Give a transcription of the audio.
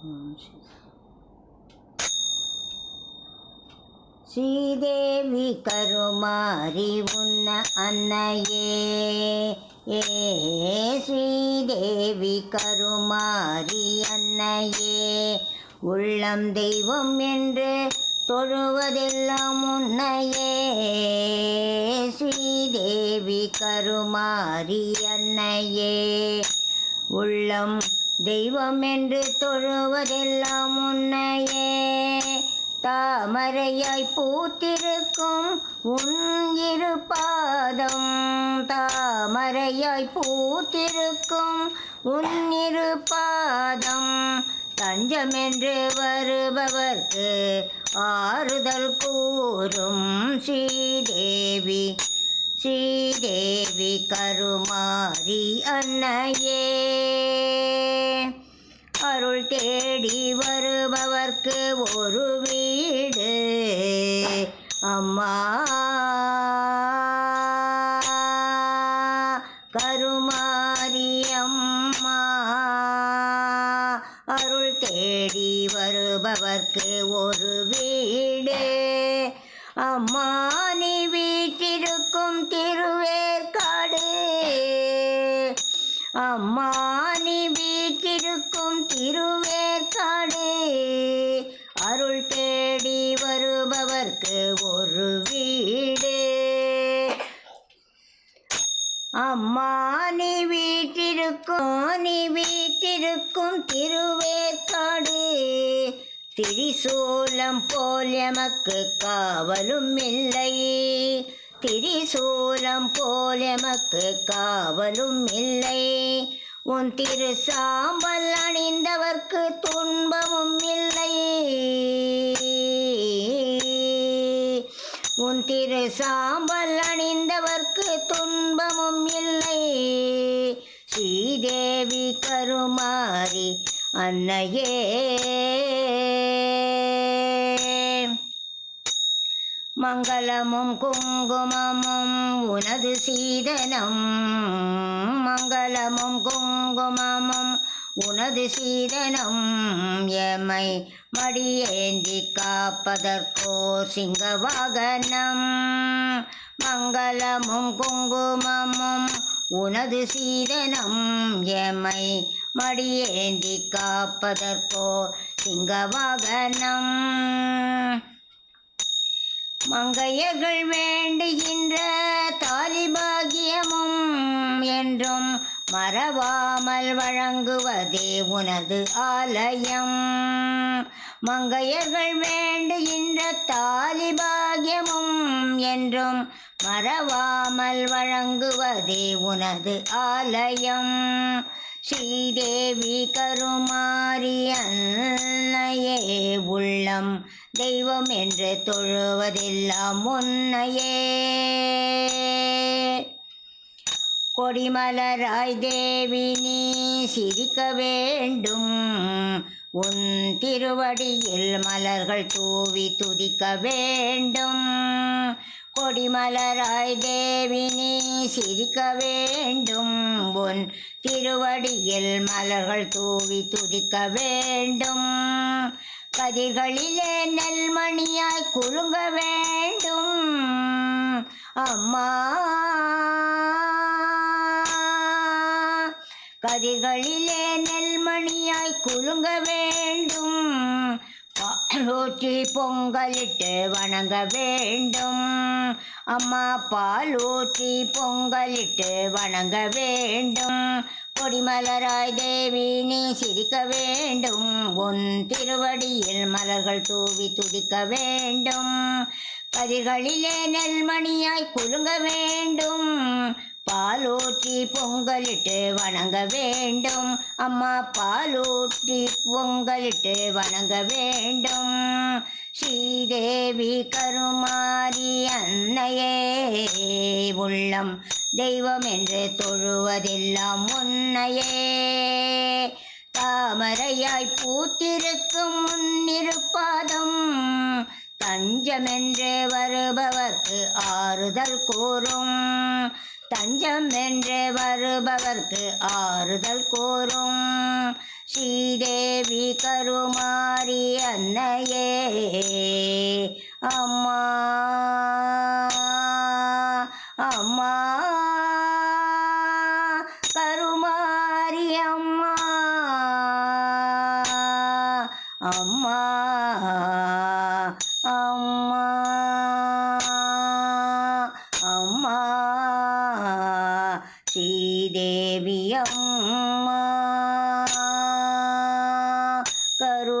ஓம் ஸ்ரீ ஸ்ரீதேவி கருமாரி உன்ன அன்னையே ஏ ஸ்ரீதேவி கருமாரி அன்னையே உள்ளம் தெய்வம் என்று தொழுவதெல்லாம் உன்னையே ஸ்ரீதேவி கருமாரி அன்னையே உள்ளம் தெய்வம் என்று தொழுவதெல்லாம் உன்னையே. தாமரையாய் பூத்திருக்கும் உன் இரு பாதம் தாமரையாய் பூத்திருக்கும் உன் இரு பாதம் தஞ்சமென்று வருபவர்க்கு ஆறுதல் கூறும் ஸ்ரீதேவி. ஸ்ரீதேவி கருமாரி அன்னையே அருள் தேடி வருபவர்க்கு ஒரு வீடு அம்மா. கருமாரி அம்மா. அருள் தேடி வருபவர்க்கு ஒரு வீடு அம்மா நீ வீட்டிருக்கும் திருவேற்காடு. அம்மா நீ வீட்டிருக்கும் திருவேற்காடு. அருள் தேடி வருபவர்க்கு ஒரு வீடு. அம்மா நீ வீட்டிருக்கும் நீ வீட்டிருக்கும் திருவேற்காடு திரிசூலம் போல் எமக்கு காவலும் இல்லை. திரிசூலம் போல் எமக்கு காவலும் இல்லை. உன் திரு சாம்பல் அணிந்தவர்க்கு துன்பமும் இல்லை. உன் திரு சாம்பல் அணிந்தவர்க்கு துன்பமும் இல்லை. ஸ்ரீதேவி கருமாரி அன்னையே. மங்களமும் குங்குமமும் உனது சீதனம். மங்களமும் குங்குமமும் உனது சீதனம். எமை மடியேந்தி காப்பதற்கோ சிங்கவாகனம். மங்களமும் குங்குமமும் உனது சீதனம். எமை மடியேந்தி காப்பதற்கோ சிங்கவாகனம். மங்கையர்கள் வேண்டுகின்ற தாலி பாகியமும் என்றும் மறவாமல் வழங்குவதே உனது ஆலயம். மங்கையர்கள் வேண்டுகின்ற தாலிபாகியமும் என்றும் மறவாமல் வழங்குவதே உனது ஆலயம். ஸ்ரீதேவி கருமாரி அன்னையே உள்ளம் தெய்வம் என்று தொழுவதெல்லாம் உன்னையே. கொடிமலராய் தேவி நீ சிரிக்க வேண்டும். உன் திருவடியில் மலர்கள் தூவி துதிக்க வேண்டும். கொடிமலராய் தேவி நீ சிரிக்க வேண்டும். உன் திருவடியில் மலர்கள் தூவி துதிக்க வேண்டும். கதிர்களிலே நெல்மணியாய் குலுங்க வேண்டும். அம்மா கதிகளிலே நெல்மணியாய் குலுங்க வேண்டும். பாலூற்றி பொங்கலிட்டு வணங்க வேண்டும். அம்மா பாலூற்றி பொங்கலிட்டு வணங்க வேண்டும். கொடிமலராய் தேவி நீ சிரிக்க வேண்டும். உன் திருவடியில் மலர்கள் தூவி துதிக்க வேண்டும். கதிர்களிலே நெல்மணியாய் குலுங்க வேண்டும். பாலூற்றி பொங்கலிட்டு வணங்க வேண்டும். அம்மா பாலூற்றி பொங்கலிட்டு வணங்க வேண்டும். ஸ்ரீதேவி கருமாரி அன்னையே உள்ளம் தெய்வம் என்று தொழுவதெல்லாம் உன்னையே தாமரையாய் பூத்திருக்கும் முன்னிருப்பாதம் தஞ்சமென்று வருபவர்க்கு ஆறுதல் கூறும். தஞ்சம் என்று வருபவர்க்கு ஆறுதல் கூறும். ஸ்ரீதேவி கருமாரி அன்னையே அம்மா அம்மா கருமாரி அம்மா அம்மா அம்மா. کرو